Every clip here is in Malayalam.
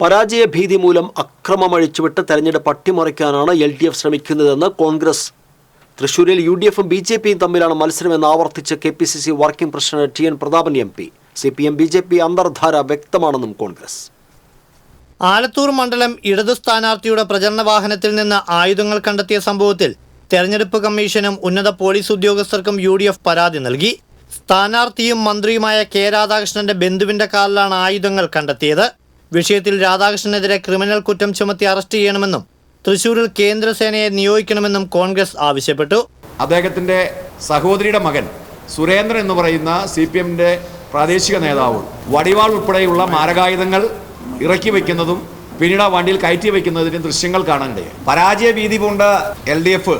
പരാജയ ഭീതി മൂലം അക്രമമഴിച്ചുവിട്ട് തെരഞ്ഞെടുപ്പ് അട്ടിമറിക്കാനാണ് എൽ ഡി എഫ് ശ്രമിക്കുന്നതെന്ന് കോൺഗ്രസ്. തൃശൂരിൽ യു ഡി എഫും ബി ജെ പിയും തമ്മിലാണ് മത്സരമെന്ന് ആവർത്തിച്ച് K P C C working president T N Prathapan M P. C P M B J P അന്തർധാര വ്യക്തമാണെന്നും കോൺഗ്രസ്. ആലത്തൂർ മണ്ഡലം ഇടതു സ്ഥാനാർത്ഥിയുടെ പ്രചരണ വാഹനത്തിൽ നിന്ന് ആയുധങ്ങൾ കണ്ടെത്തിയ സംഭവത്തിൽ തെരഞ്ഞെടുപ്പ് കമ്മീഷനും ഉന്നത പോലീസ് ഉദ്യോഗസ്ഥർക്കും യു ഡി എഫ് പരാതി നൽകി. സ്ഥാനാർത്ഥിയും മന്ത്രിയുമായ കെ രാധാകൃഷ്ണന്റെ ബന്ധുവിന്റെ കാറിലാണ് ആയുധങ്ങൾ കണ്ടെത്തിയത്. വിഷയത്തിൽ രാധാകൃഷ്ണനെതിരെ ക്രിമിനൽ കുറ്റം ചുമത്തി അറസ്റ്റ് ചെയ്യണമെന്നും തൃശൂരിൽ കേന്ദ്രസേനയെ നിയോഗിക്കണമെന്നും കോൺഗ്രസ് ആവശ്യപ്പെട്ടു. അദ്ദേഹത്തിന്റെ സഹോദരിയുടെ മകൻ സുരേന്ദ്രൻ എന്ന് പറയുന്ന സി പി എമ്മിന്റെ പ്രാദേശിക നേതാവ് വടിവാൾ ഉൾപ്പെടെയുള്ള മാരകായുധങ്ങൾ ഇറക്കി വയ്ക്കുന്നതും പിന്നീട് ആ വണ്ടിയിൽ കയറ്റി വയ്ക്കുന്നതിന്റെ ദൃശ്യങ്ങൾ കാണണ്ടേ പരാജയ ഭീതി പൂണ്ട എൽ ഡി എഫ്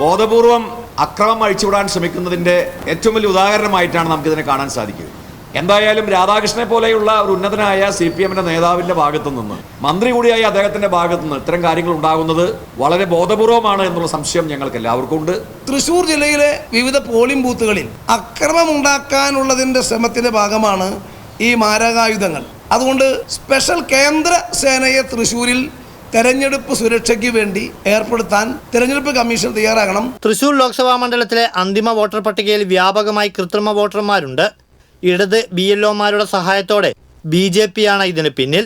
ബോധപൂർവം അക്രമം അഴിച്ചുവിടാൻ ശ്രമിക്കുന്നതിന്റെ ഏറ്റവും വലിയ ഉദാഹരണമായിട്ടാണ് നമുക്കിതിനെ കാണാൻ സാധിക്കുക. എന്തായാലും രാധാകൃഷ്ണനെ പോലെയുള്ള ഒരു ഉന്നതനായ സി പി എമ്മിന്റെ നേതാവിന്റെ ഭാഗത്തു നിന്ന് മന്ത്രി കൂടിയായ അദ്ദേഹത്തിന്റെ ഭാഗത്തു നിന്ന് ഇത്തരം കാര്യങ്ങൾ ഉണ്ടാകുന്നത് വളരെ ബോധപൂർവമാണ് എന്നുള്ള സംശയം ഞങ്ങൾക്ക് എല്ലാവർക്കും ഉണ്ട്. തൃശൂർ ജില്ലയിലെ വിവിധ പോളിംഗ് ബൂത്തുകളിൽ അക്രമമുണ്ടാക്കാനുള്ളതിന്റെ ശ്രമത്തിന്റെ ഭാഗമാണ് ഈ മാരകായുധങ്ങൾ. അതുകൊണ്ട് സ്പെഷ്യൽ കേന്ദ്ര സേനയെ തൃശൂരിൽ തെരഞ്ഞെടുപ്പ് സുരക്ഷയ്ക്ക് വേണ്ടി ഏർപ്പെടുത്താൻ തെരഞ്ഞെടുപ്പ് കമ്മീഷൻ തയ്യാറാകണം. തൃശൂർ ലോക്സഭാ മണ്ഡലത്തിലെ അന്തിമ വോട്ടർ പട്ടികയിൽ വ്യാപകമായി കൃത്രിമ വോട്ടർമാരുണ്ട്. ഇടത് ബി എൽ ഒമാരുടെ സഹായത്തോടെ ബി ജെ പിയാണ് ഇതിന് പിന്നിൽ.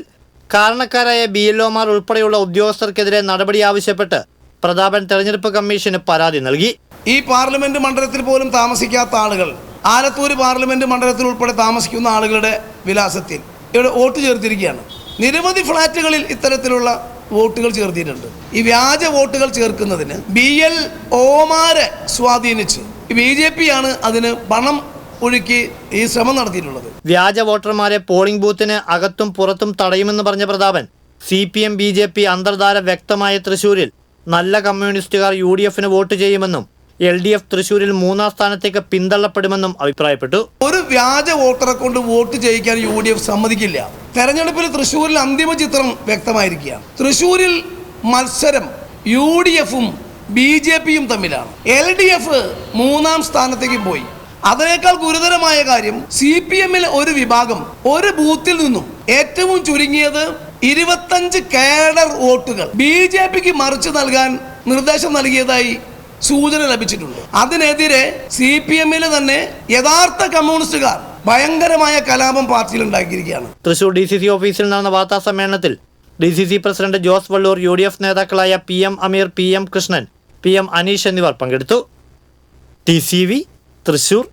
കാരണക്കാരായ ബി എൽ ഒമാർ ഉൾപ്പെടെയുള്ള ഉദ്യോഗസ്ഥർക്കെതിരെ നടപടി ആവശ്യപ്പെട്ട് പ്രതാപൻ തെരഞ്ഞെടുപ്പ് കമ്മീഷന് പരാതി നൽകി. ഈ പാർലമെന്റ് മണ്ഡലത്തിൽ പോലും താമസിക്കാത്ത ആളുകൾ ആലത്തൂര് പാർലമെന്റ് മണ്ഡലത്തിൽ ഉൾപ്പെടെ താമസിക്കുന്ന ആളുകളുടെ വിലാസത്തിൽ ഇവിടെ വോട്ട് ചേർത്തിരിക്കുകയാണ്. നിരവധി ഫ്ളാറ്റുകളിൽ ഇത്തരത്തിലുള്ള വോട്ടുകൾ ചേർത്തിട്ടുണ്ട് ഈ വ്യാജ വോട്ടുകൾ ചേർക്കുന്നതിന് ബി എൽ ഒമാരെ സ്വാധീനിച്ച് ബി ജെ പി ആണ് അതിന് പണം ഒഴുക്കി ഈ ശ്രമം നടത്തിയിട്ടുള്ളത്. വ്യാജ വോട്ടർമാരെ പോളിംഗ് ബൂത്തിന് അകത്തും പുറത്തും തടയുമെന്ന് പറഞ്ഞ Prathapan C P M B J P അന്തർധാര വ്യക്തമായ തൃശൂരിൽ നല്ല കമ്മ്യൂണിസ്റ്റുകാർ യു ഡി എഫിന് വോട്ട് ചെയ്യുമെന്നും എൽ ഡി എഫ് തൃശൂരിൽ മൂന്നാം സ്ഥാനത്തേക്ക് പിന്തള്ളപ്പെടുമെന്നും അഭിപ്രായപ്പെട്ടു. ഒരു വ്യാജ വോട്ടറെ കൊണ്ട് വോട്ട് ചെയ്യിക്കാൻ യു ഡി എഫ് സമ്മതിക്കില്ല. തെരഞ്ഞെടുപ്പിൽ തൃശൂരിൽ അന്തിമ ചിത്രം വ്യക്തമായിരിക്കുകയാണ് തൃശൂരിൽ മത്സരം യു ഡി എഫും ബി ജെ പിയും തമ്മിലാണ്. എൽ ഡി എഫ് മൂന്നാം സ്ഥാനത്തേക്ക് പോയി. അതിനേക്കാൾ ഗുരുതരമായ കാര്യം സി പി എമ്മിൽ ഒരു വിഭാഗം ഒരു ബൂത്തിൽ നിന്നും ഏറ്റവും ചുരുങ്ങിയത് ഇരുപത്തഞ്ച് കേഡർ വോട്ടുകൾ. ബി ജെ പിക്ക് മറിച്ചു നൽകാൻ നിർദ്ദേശം നൽകിയതായി സൂചന ലഭിച്ചിട്ടുണ്ട്. അതിനെതിരെ സി പി എമ്മിലെ തന്നെ യഥാർത്ഥ കമ്മ്യൂണിസ്റ്റുകാർ ഭയങ്കരമായ കലാപം പാർട്ടിയിൽ ഉണ്ടാക്കിയിരിക്കുകയാണ് തൃശൂർ ഡി സി സി ഓഫീസിൽ നടന്ന വാർത്താ സമ്മേളനത്തിൽ D C C president Jose Vallur U D F നേതാക്കളായ P M Ameer P M Krishnan P M Aneesh എന്നിവർ പങ്കെടുത്തു. T C V Thrissur